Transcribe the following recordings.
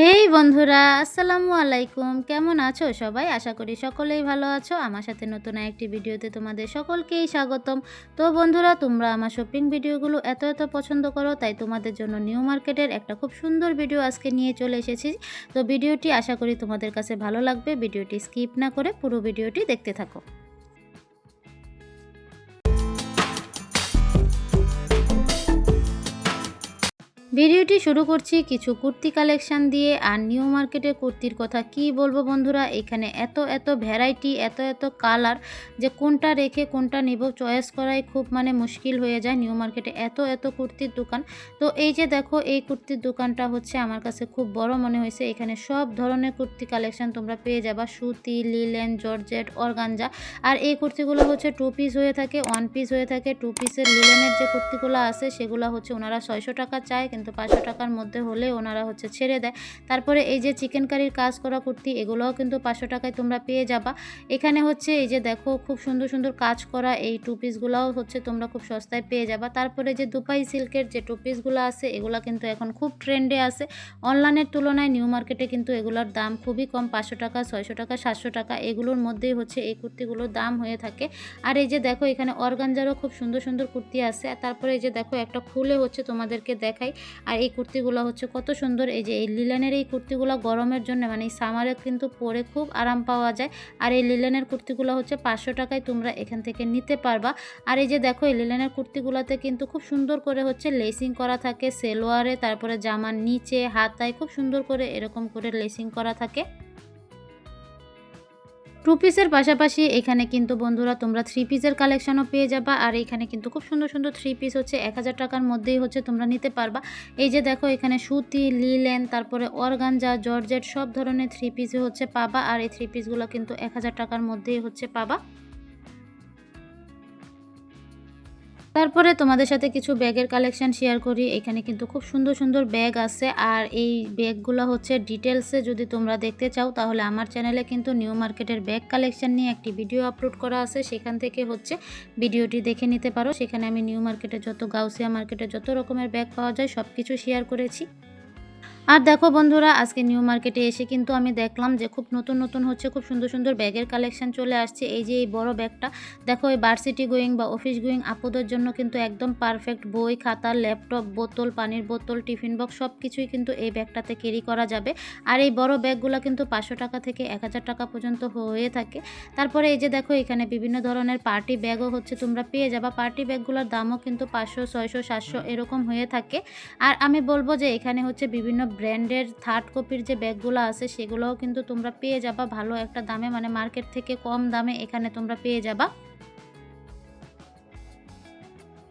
এই বন্ধুরা, আসসালামু আলাইকুম। কেমন আছো সবাই? আশা করি সকলেই ভালো আছো। আমার সাথে নতুন একটি ভিডিওতে তোমাদের সকলকেই স্বাগতম। তো বন্ধুরা, তোমরা আমার শপিং ভিডিওগুলো এত এত পছন্দ করো, তাই তোমাদের জন্য নিউ মার্কেটের একটা খুব সুন্দর ভিডিও আজকে নিয়ে চলে এসেছি। তো ভিডিওটি আশা করি তোমাদের কাছে ভালো লাগবে। ভিডিওটি স্কিপ না করে পুরো ভিডিওটি দেখতে থাকো। ভিডিওটি শুরু করছি কিছু কুর্তি কালেকশন দিয়ে আর নিউ মার্কেটের কুর্তির কথা কি বলব বন্ধুরা? এখানে এত এত ভ্যারাইটি, এত এত কালার যে কোনটা রেখে কোনটা নিব, চয়েস করাই খুব মানে মুশকিল হয়ে যায় নিউ মার্কেটে। এত এত কুর্তির দোকান। তো এই যে দেখো, এই কুর্তির দোকানটা হচ্ছে আমার কাছে খুব বড় মনে হয়েছে। এখানে সব ধরনের কুর্তি কালেকশন তোমরা পেয়ে যাবা। সুতি, লিলেন, জর্জেট, অর্গানজা। আর এই কুর্তিগুলো হচ্ছে টু পিস হয়ে থাকে ওয়ান পিস হয়ে থাকে। টু পিসের লিলেনের যে কুর্তিগুলো আছে, সেগুলো হচ্ছে ওনারা ছয়শো টাকা চায়, কিন্তু পাঁচশো টাকার মধ্যে হলে ওনারা হচ্ছে ছেড়ে দেয়। তারপরে এই যে চিকেন কারির কাজ করা কুর্তি, এগুলোও কিন্তু পাঁচশো টাকায় তোমরা পেয়ে যাবা। এখানে হচ্ছে এই যে দেখো খুব সুন্দর সুন্দর কাজ করা এই টু পিসগুলোও হচ্ছে তোমরা খুব সস্তায় পেয়ে যাবা। তারপরে যে দুপাই সিল্কের যে টু পিসগুলো আছে, এগুলো কিন্তু এখন খুব ট্রেন্ডে আছে। অনলাইনের তুলনায় নিউ মার্কেটে কিন্তু এগুলোর দাম খুবই কম, পাঁচশো টাকা, ছয়শো টাকা, সাতশো টাকা, এগুলোর মধ্যেই হচ্ছে এই কুর্তিগুলোর দাম হয়ে থাকে। আর এই যে দেখো এখানে অর্গানজারও খুব সুন্দর সুন্দর কুর্তি আছে। তারপরে এই যে দেখো একটা খুলে হচ্ছে তোমাদেরকে দেখাই। আর এই কুর্তিগুলো হচ্ছে কত সুন্দর। এই যে এই লিলেনের এই কুর্তিগুলো গরমের জন্য মানে এই সামারে কিন্তু পরে খুব আরাম পাওয়া যায়। আর এই লিলেনের কুর্তিগুলো হচ্ছে পাঁচশো টাকায় তোমরা এখান থেকে নিতে পারবা। আর এই যে দেখো, এই লিলেনের কুর্তিগুলোতে কিন্তু খুব সুন্দর করে হচ্ছে লেসিং করা থাকে, সেলোয়ারে, তারপরে জামার নিচে, হাতায় খুব সুন্দর করে এরকম করে লেসিং করা থাকে। টু পিসের পাশাপাশি এখানে কিন্তু বন্ধুরা তোমরা থ্রি পিসের কালেকশনও পেয়ে যাবা। আর এখানে কিন্তু খুব সুন্দর সুন্দর থ্রি পিস হচ্ছে এক হাজার টাকার মধ্যেই হচ্ছে তোমরা নিতে পারবা। এই যে দেখো, এখানে সুতি, লিলেন, তারপরে অর্গানজা, জর্জেট সব ধরনের থ্রি পিসে হচ্ছে পাবা। আর এই থ্রি পিসগুলো কিন্তু এক হাজার টাকার মধ্যেই হচ্ছে পাবা। তারপরে তোমাদের সাথে কিছু ব্যাগের কালেকশন শেয়ার করি। এখানে কিন্তু খুব সুন্দর সুন্দর ব্যাগ আছে। আর এই ব্যাগগুলো হচ্ছে ডিটেলসে যদি তোমরা দেখতে চাও, তাহলে আমার চ্যানেলে কিন্তু নিউ মার্কেটের ব্যাগ কালেকশন নিয়ে একটি ভিডিও আপলোড করা আছে। সেখান থেকে হচ্ছে ভিডিওটি দেখে নিতে পারো। সেখানে আমি নিউ মার্কেটে যত গাউসিয়া মার্কেটে যত রকমের ব্যাগ পাওয়া যায় সব কিছু শেয়ার করেছি। আর দেখো বন্ধুরা, আজকে নিউ মার্কেটে এসে কিন্তু আমি দেখলাম যে খুব নতুন নতুন হচ্ছে, খুব সুন্দর সুন্দর ব্যাগের কালেকশন চলে আসছে। এই যে এই বড় ব্যাগটা, দেখো এই ভার্সিটি গোয়িং বা অফিস গোয়িং আপদের জন্য কিন্তু একদম পারফেক্ট বই, খাতা ল্যাপটপ বোতল, পানির বোতল টিফিন বক্স সব কিছুই কিন্তু এই ব্যাগটাতে ক্যারি করা যাবে। আর এই বড় ব্যাগগুলো কিন্তু পাঁচশো টাকা থেকে এক হাজার টাকা পর্যন্ত হয়ে থাকে। তারপরে এই যে দেখো এখানে বিভিন্ন ধরনের পার্টি ব্যাগও হচ্ছে তোমরা পেয়ে যাবা। পার্টি ব্যাগগুলোর দামও কিন্তু পাঁচশো, ছয়শো, সাতশো এরকম হয়ে থাকে। আর আমি বলব যে এখানে হচ্ছে বিভিন্ন ব্র্যান্ডের থার্ড কপির যে ব্যাগগুলো আছে, সেগুলোও কিন্তু তোমরা পেয়ে যাবা ভালো একটা দামে। মানে মার্কেট থেকে কম দামে এখানে তোমরা পেয়ে যাবা।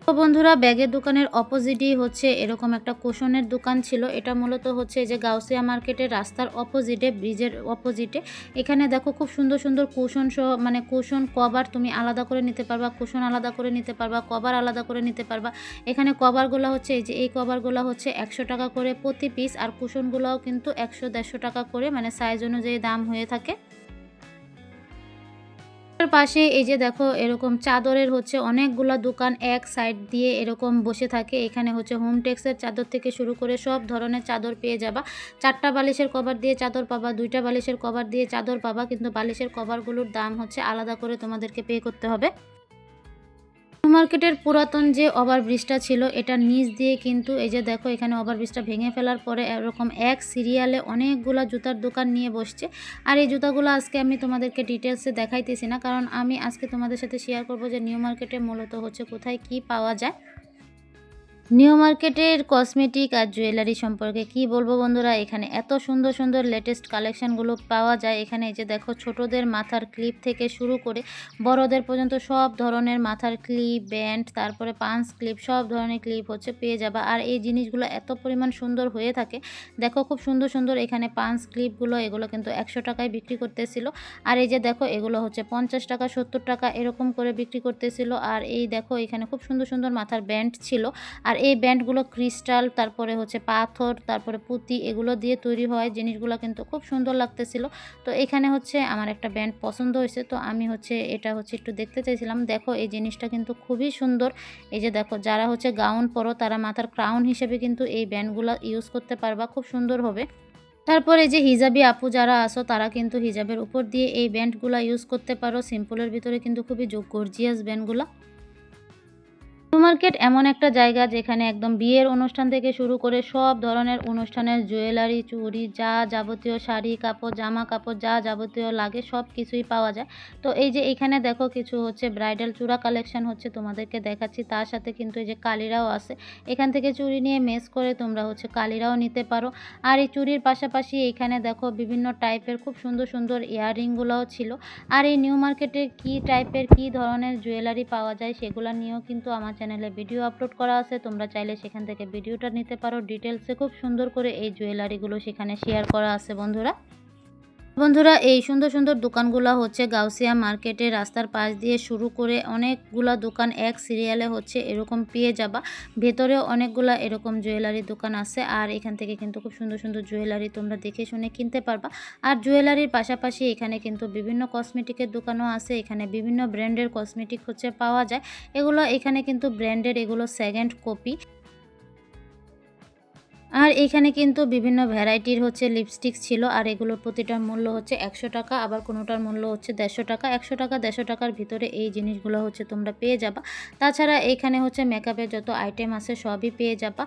তো বন্ধুরা, ব্যাগের দোকানের অপোজিটই হচ্ছে এরকম একটা কুশনের দোকান ছিল। এটা মূলত হচ্ছে যে গাউসিয়া মার্কেটের রাস্তার অপোজিটে ব্রিজের অপোজিটে এখানে দেখো খুব সুন্দর সুন্দর কুশন সহ মানে কুশন কভার তুমি আলাদা করে নিতে পারবা, কুশন আলাদা করে নিতে পারবা, কভার আলাদা করে নিতে পারবা। এখানে কভারগুলো হচ্ছে এই যে, এই কভারগুলো হচ্ছে একশো টাকা করে প্রতি পিস আর কুশনগুলোও কিন্তু একশো দেড়শো টাকা করে মানে সাইজ অনুযায়ী দাম হয়ে থাকে। পাশে এই যে দেখো, এরকম চাদরের হচ্ছে অনেকগুলা দোকান এক সাইড দিয়ে এরকম বসে থাকে। এখানে হচ্ছে হোম টেক্সের চাদর থেকে শুরু করে সব ধরনের চাদর পেয়ে যাবা। চারটা বালিশের কভার দিয়ে চাদর পাবা, দুইটা বালিশের কভার দিয়ে চাদর পাবা, কিন্তু বালিশের কভারগুলোর দাম হচ্ছে আলাদা করে তোমাদেরকে পে করতে হবে। মার্কেটের পুরাতন যে ওভারব্রিজটা ছিল, এটা নিচ দিয়ে কিন্তু এই যে দেখো, এখানে ওভারব্রিজটা ভেঙে ফেলার পরে এরকম এক সিরিয়ালে অনেকগুলো জুতার দোকান নিয়ে বসছে। আর এই জুতাগুলো আজকে আমি তোমাদেরকে ডিটেলসে দেখাইতেছি না, কারণ আমি আজকে তোমাদের সাথে শেয়ার করব যে নিউ মার্কেটে মূলত হচ্ছে কোথায় কি পাওয়া যায়। নিউ মার্কেটের কসমেটিক আর জুয়েলারি সম্পর্কে কি বলব বন্ধুরা? এখানে এত সুন্দর সুন্দর লেটেস্ট কালেকশনগুলো পাওয়া যায়। এখানে এই যে দেখো, ছোটদের মাথার ক্লিপ থেকে শুরু করে বড়দের পর্যন্ত সব ধরনের মাথার ক্লিপ ব্যান্ড তারপরে পাঞ্চ ক্লিপ সব ধরনের ক্লিপ হচ্ছে পেয়ে যাবা। আর এই জিনিসগুলো এত পরিমাণ সুন্দর হয়ে থাকে। দেখো, খুব সুন্দর সুন্দর এখানে পাঞ্চ ক্লিপগুলো এগুলো কিন্তু একশো টাকায় বিক্রি করতেছিল। আর এই যে দেখো, এগুলো হচ্ছে পঞ্চাশ টাকা, সত্তর টাকা এরকম করে বিক্রি করতেছিল। আর এই দেখো, এখানে খুব সুন্দর সুন্দর মাথার ব্যান্ড ছিল। আর এই ব্যান্ডগুলো ক্রিস্টাল, তারপরে হচ্ছে পাথর, তারপরে পুঁতি, এগুলো দিয়ে তৈরি হয়। জিনিসগুলো কিন্তু খুব সুন্দর লাগতেছিল। তো এখানে হচ্ছে আমার একটা ব্যান্ড পছন্দ হয়েছে। তো আমি হচ্ছে এটা হচ্ছে একটু দেখতে চাইছিলাম। দেখো, এই জিনিসটা কিন্তু খুবই সুন্দর। এই যে দেখো, যারা হচ্ছে গাউন পরো, তারা মাথার ক্রাউন হিসেবে কিন্তু এই ব্যান্ডগুলো ইউজ করতে পারবা। খুব সুন্দর হবে। তারপরে যে হিজাবি আপু যারা আসো তারা কিন্তু হিজাবের উপর দিয়ে এই ব্যান্ডগুলো ইউজ করতে পারো। সিম্পলের ভিতরে কিন্তু খুবই গর্জিয়াস ব্যান্ডগুলো। নিউ মার্কেট এমন একটা জায়গা যেখানে একদম বিয়ের অনুষ্ঠান থেকে শুরু করে সব ধরনের অনুষ্ঠানের জুয়েলারি, চুড়ি, যা যাবতীয় শাড়ি, কাপড়, জামা কাপড়, যা যাবতীয় লাগে সব কিছুই পাওয়া যায়। তো এই যে এখানে দেখো কিছু হচ্ছে ব্রাইডাল চূড়া কালেকশন হচ্ছে তোমাদেরকে দেখাচ্ছি, তার সাথে কিন্তু এই যে কালিরাও আছে। এখান থেকে চুড়ি নিয়ে মেস করে তোমরা হচ্ছে কালিরাও নিতে পারো। আর এই চুড়ির পাশাপাশি এখানে দেখো বিভিন্ন টাইপের খুব সুন্দর সুন্দর ইয়াররিংগুলোও ছিল। আর এই নিউ মার্কেটে কি টাইপের, কি ধরনের জুয়েলারি পাওয়া যায় সেগুলো নিয়েও কিন্তু আমার চ্যানেলে ভিডিও আপলোড করা আছে, তোমরা চাইলে সেখান থেকে ভিডিওটা নিতে পারো। ডিটেলসে খুব সুন্দর করে এই জুয়েলারিগুলো সেখানে শেয়ার করা আছে বন্ধুরা। বন্ধুরা, এই সুন্দর সুন্দর দোকানগুলো হচ্ছে গাউসিয়া মার্কেটে। রাস্তার পাশ দিয়ে শুরু করে অনেকগুলা দোকান, এক সিরিয়ালে হচ্ছে এরকম পেয়ে যাবা। ভেতরেও অনেকগুলা এরকম জুয়েলারি দোকান আছে আর এখান থেকে কিন্তু খুব সুন্দর সুন্দর জুয়েলারি তোমরা দেখে শুনে কিনতে পারবা। আর জুয়েলারির পাশাপাশি এখানে কিন্তু বিভিন্ন কসমেটিকের দোকানও আছে। এখানে বিভিন্ন ব্র্যান্ডের কসমেটিক হচ্ছে পাওয়া যায়। এগুলো, এখানে কিন্তু ব্র্যান্ডের এগুলো সেকেন্ড কপি আর এখানে কিন্তু বিভিন্ন ভ্যারাইটির হচ্ছে লিপস্টিক ছিল, আর এগুলোর প্রতিটার মূল্য হচ্ছে একশো টাকা, আবার কোনোটার মূল্য হচ্ছে দেড়শো টাকা। একশো টাকা, দেড়শো টাকার ভিতরে এই জিনিসগুলো হচ্ছে তোমরা পেয়ে যাবা। তাছাড়া এখানে হচ্ছে মেকআপের যত আইটেম আছে সবই পেয়ে যাবা।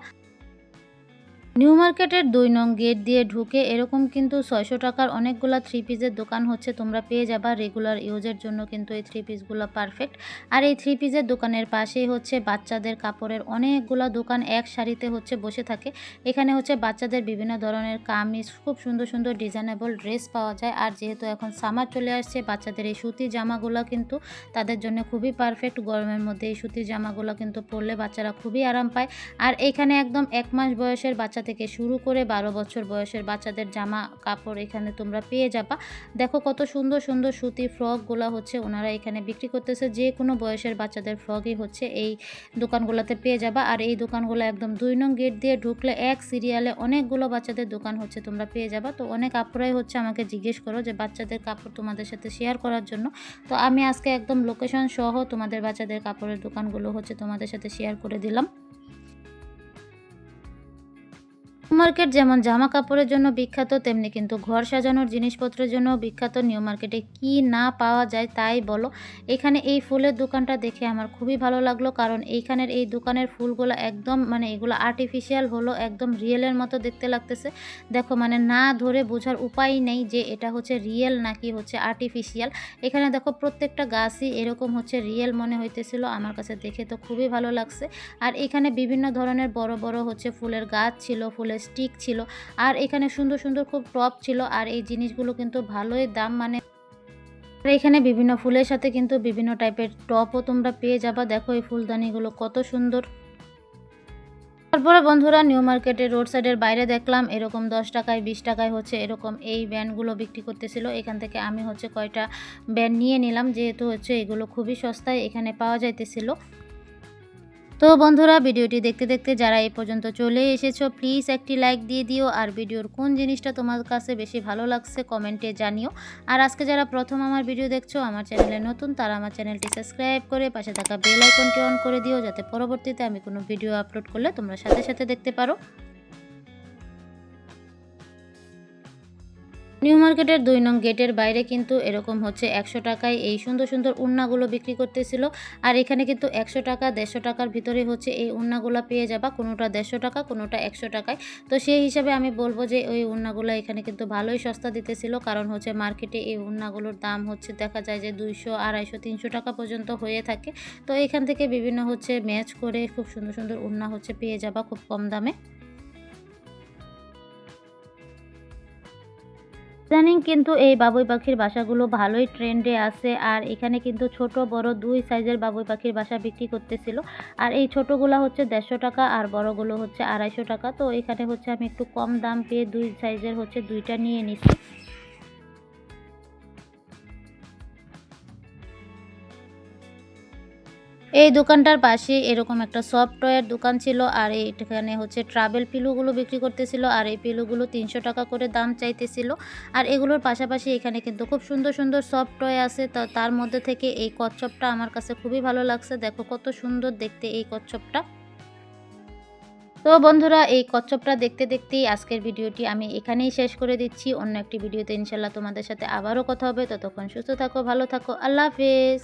নিউ মার্কেটের দুই নং গেট দিয়ে ঢুকে এরকম কিন্তু ছয়শো টাকার অনেকগুলো থ্রি পিসের দোকান হচ্ছে, তোমরা পেয়ে যাবা রেগুলার ইউজের জন্য কিন্তু এই থ্রি পিসগুলো পারফেক্ট আর এই থ্রি পিসের দোকানের পাশেই হচ্ছে বাচ্চাদের কাপড়ের অনেকগুলো দোকান এক সারিতে হচ্ছে বসে থাকে। এখানে হচ্ছে বাচ্চাদের বিভিন্ন ধরনের কামিজ, খুব সুন্দর সুন্দর ডিজাইনেবল ড্রেস পাওয়া যায়। আর যেহেতু এখন সামার চলে আসছে, বাচ্চাদের এই সুতি জামাগুলো কিন্তু তাদের জন্য খুবই পারফেক্ট গরমের মধ্যে এই সুতির জামাগুলো কিন্তু পরলে বাচ্চারা খুবই আরাম পায়। আর এখানে একদম এক মাস বয়সের বাচ্চা থেকে শুরু করে বারো বছর বয়সের বাচ্চাদের জামা কাপড় এখানে তোমরা পেয়ে যাবা। দেখো কত সুন্দর সুন্দর সুতি ফ্রকগুলো হচ্ছে ওনারা এখানে বিক্রি করতেছে। যে কোনো বয়সের বাচ্চাদের ফ্রকই হচ্ছে এই দোকানগুলোতে পেয়ে যাবা। আর এই দোকানগুলো একদম দুই নং গেট দিয়ে ঢুকলে এক সিরিয়ালে অনেকগুলো বাচ্চাদের দোকান হচ্ছে তোমরা পেয়ে যাবা। তো অনেক আপুরাই হচ্ছে আমাকে জিজ্ঞেস করো যে বাচ্চাদের কাপড় তোমাদের সাথে শেয়ার করার জন্য। তো আমি আজকে একদম লোকেশন সহ তোমাদের বাচ্চাদের কাপড়ের দোকানগুলো হচ্ছে তোমাদের সাথে শেয়ার করে দিলাম। মার্কেট যেমন জামা কাপড়ের জন্য বিখ্যাত, তেমনি কিন্তু ঘর সাজানোর জিনিসপত্রের জন্য বিখ্যাত। নিউ মার্কেটে কি না পাওয়া যায় তাই বলো। এখানে এই ফুলের দোকানটা দেখে আমার খুবই ভালো লাগল, কারণ এইখানের এই দোকানের ফুলগুলো একদম মানে এগুলো আর্টিফিশিয়াল হলো, একদম রিয়েলের মতো দেখতে লাগতেছে। দেখো মানে না ধরে বোঝার উপায় নেই যে এটা হচ্ছে রিয়েল নাকি হচ্ছে আর্টিফিশিয়াল এখানে দেখো প্রত্যেকটা গাছই এরকম হচ্ছে রিয়েল মনে হইতেছিল, আমার কাছে দেখে তো খুবই ভালো লাগছে। আর এখানে বিভিন্ন ধরনের বড় বড় হচ্ছে ফুলের গাছ ছিল, ফুলের স্টিক ছিল। আর এখানে সুন্দর সুন্দর খুব টপ ছিল। আর এই জিনিসগুলো কিন্তু ভালোই দাম মানে এখানে বিভিন্ন ফুলের সাথে কিন্তু বিভিন্ন টাইপের টপও তোমরা পেয়ে যাবা। দেখো এই ফুলদানিগুলো কত সুন্দর। তারপরে বন্ধুরা নিউ মার্কেটে রোড সাইডের বাইরে দেখলাম। এরকম দশ টাকায়, বিশ টাকায় হচ্ছে এরকম এই ব্যান্ডগুলো বিক্রি করতেছিল। এখান থেকে আমি হচ্ছে কয়টা ব্যান্ড নিয়ে নিলাম। যেহেতু হচ্ছে এগুলো খুবই সস্তায় এখানে পাওয়া যাইতেছিল। তো বন্ধুরা, ভিডিওটি দেখতে দেখতে যারা এই পর্যন্ত চলে এসেছ প্লিজ একটি লাইক দিয়ে দিও। আর ভিডিওর কোন জিনিসটা তোমার কাছে বেশি ভালো লাগছে কমেন্টে জানিও। আর আজকে যারা প্রথম আমার ভিডিও দেখছ, আমার চ্যানেলে নতুন, তারা আমার চ্যানেলটি সাবস্ক্রাইব করে পাশে থাকা বেল আইকনটি অন করে দিও, যাতে পরবর্তীতে আমি কোনো ভিডিও আপলোড করলে তোমরা সাথে সাথে দেখতে পারো। নিউ মার্কেটের দুই নং গেটের বাইরে কিন্তু এরকম হচ্ছে একশো টাকায় এই সুন্দর সুন্দর উন্নাগুলো বিক্রি করতেছিল। আর এখানে কিন্তু একশো টাকা, দেড়শো টাকার ভিতরে হচ্ছে এই উন্নাগুলো পেয়ে যাবা। কোনোটা দেড়শো টাকা, কোনোটা একশো টাকায়। তো সেই হিসাবে আমি বলব যে ওই উন্নাগুলো এখানে কিন্তু ভালোই সস্তা দিতেছিল। কারণ হচ্ছে মার্কেটে এই উন্নাগুলোর দাম হচ্ছে দেখা যায় যে দুইশো, আড়াইশো, তিনশো টাকা পর্যন্ত হয়ে থাকে। তো এখান থেকে বিভিন্ন হচ্ছে ম্যাচ করে খুব সুন্দর সুন্দর উন্না হচ্ছে পেয়ে যাবা খুব কম দামে। ইদানিং কিন্তু এই বাবুই পাখির বাসাগুলো ভালোই ট্রেন্ডে আছে আর এখানে কিন্তু ছোট, বড় দুই সাইজের বাবুই পাখির বাসা বিক্রি করতেছিল। আর এই ছোটোগুলো হচ্ছে দেড়শো টাকা আর বড়গুলো হচ্ছে আড়াইশো টাকা। তো এখানে হচ্ছে আমি একটু কম দাম পেয়ে দুই সাইজের হচ্ছে দুইটা নিয়ে নিচ্ছি। এই দোকানটার পাশে এরকম একটা সফটওয়্যার দোকান ছিল আর এখানে হচ্ছে ট্রাভেল পিলুগুলো বিক্রি করতেছিল আর এই পিলুগুলো তিনশো টাকা করে দাম চাইতেছিল। আর এগুলোর পাশাপাশি এখানে কিন্তু খুব সুন্দর সুন্দর সফটওয়্যার আছে। তো তার মধ্যে থেকে এই কচ্ছপটা আমার কাছে খুবই ভালো লাগছে। দেখো কত সুন্দর দেখতে এই কচ্ছপটা। তো বন্ধুরা, এই কচ্ছপটা দেখতে দেখতেই আজকের ভিডিওটি আমি এখানেই শেষ করে দিচ্ছি। অন্য একটি ভিডিওতে ইনশাল্লাহ তোমাদের সাথে আবারও কথা হবে। ততক্ষণ সুস্থ থাকো, ভালো থাকো। আল্লাহ হাফেজ।